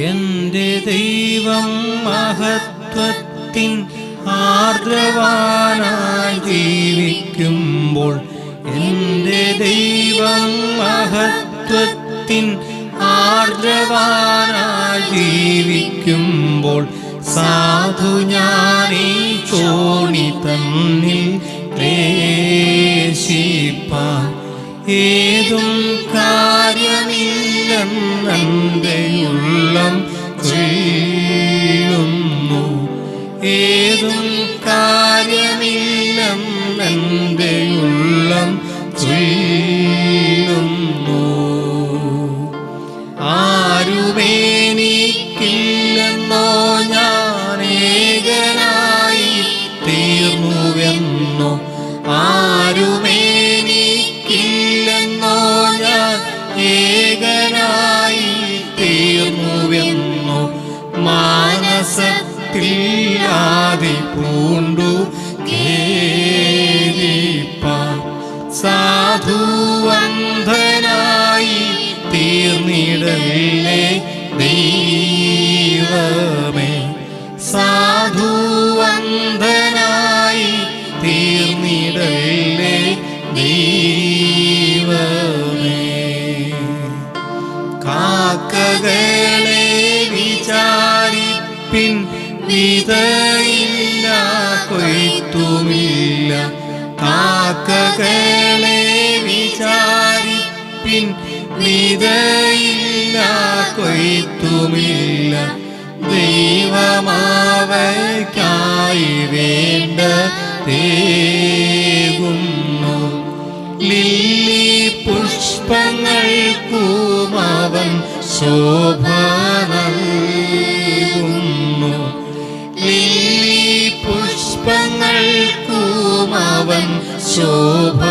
എന്റെ ദൈവം മഹത്വത്തിൻ ആർദ്രവാനായി ജീവിക്കുമ്പോൾ എന്റെ ദൈവം മഹത്വത്തിൻ ആർദ്രവാനായി ജീവിക്കുമ്പോൾ സാധു ഞാനീ ചോണി തന്നിൽ ക്ലേശിപ്പാൻ ഏതും കാര്യമില്ലെന്നെ ഏതും കാര്യമില്ലെന്നെ ഉള്ളം ചൊല്ലുന്നു. ആരുമേനിക്കില്ലെന്നോ ഞാൻ ഏകനായി തീർന്നുവെന്നോ ആരുമേനിക്കില്ലെന്നോ ആദി പൂണ്ടു കേരിപ്പ സാധുവന്ധനായി തീർന്നിടല്ലേ ദൈവമേ. സാധുവന്ധനായി തീർന്നിടല്ലേ ദൈവമേ. കാക്കകളെ വിചാരിപ്പിൻ വിതയില്ല കൊയ്ത്തുമില്ല. കാക്കകളെ വിചാരിപ്പിൻ വിതയില്ല കൊയ്ത്തുമില്ല. ദൈവമാവയ്ക്കായി വേണ്ട തേകുന്നു. ലില്ലി പുഷ്പങ്ങൾ അവൻ ശോഭ ലില്ലി പുഷ്പങ്ങൾക്കും അവൻ ശോഭ